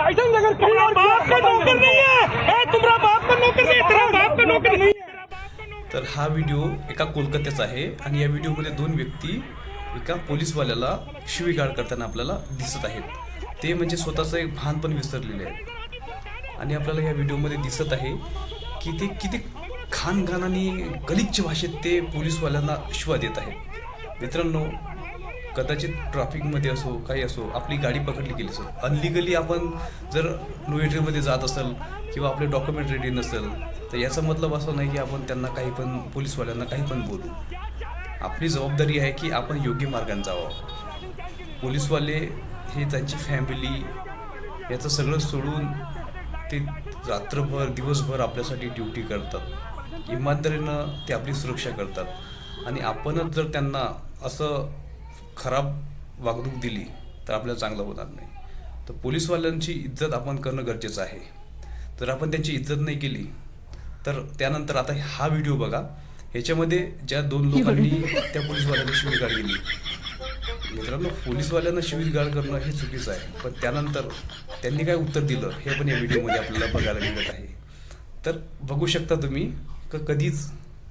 Licence अगर बाप का नौकर नहीं है। ए, तुम्हारा बाप का नौकर नहीं तेरा बाप का नौकर नहीं। है। तर हा व्हिडिओ एका कोलकात्याचा आहे आणि या व्हिडिओमध्ये दोन व्यक्ती एका पोलीसवाल्याला शिवीगाळ करताना आपल्याला दिसत आहेत. ते म्हणजे स्वतःचं एक भान पण विसरलेले आहेत. आणि आपल्याला या व्हिडिओमध्ये दिसत आहे की ते किती खानखान आणि गलिच्छ भाषेत ते पोलीसवाल्यांना शिवा देत आहेत. मित्रांनो कदाचित ट्रॅफिकमध्ये असो काही असो आपली गाडी पकडली गेली असो अनलिगली आपण जर नो जात असेल किंवा आपले डॉक्युमेंट रेडी नसेल तर याचा मतलब असं नाही की आपण त्यांना काही पण पोलीसवाल्यांना काही पण बोलू. आपली जबाबदारी आहे की आपण योग्य मार्गाने जावं. पोलीसवाले हे त्यांची फॅमिली याचं सगळं सोडून ते रात्रभर दिवसभर आपल्यासाठी ड्युटी करतात. इमानदारीनं ते आपली सुरक्षा करतात. आणि आपणच जर त्यांना असं खराब वागणूक दिली तर आपल्याला चांगलं होणार नाही. तर पोलीसवाल्यांची इज्जत आपण करणं गरजेचं आहे. जर आपण त्यांची इज्जत नाही केली तर त्यानंतर आता हा व्हिडिओ बघा. ह्याच्यामध्ये ज्या दोन लोकांनी त्या पोलीसवाल्यांना शिवीगाळ केली. मित्रांनो पोलीसवाल्यांना शिवीगाळ करणं हे चुकीचं आहे. पण त्यानंतर त्यांनी काय उत्तर दिलं हे पण या व्हिडिओमध्ये आपल्याला बघायला मिळत आहे. तर बघू शकता तुम्ही क कधीच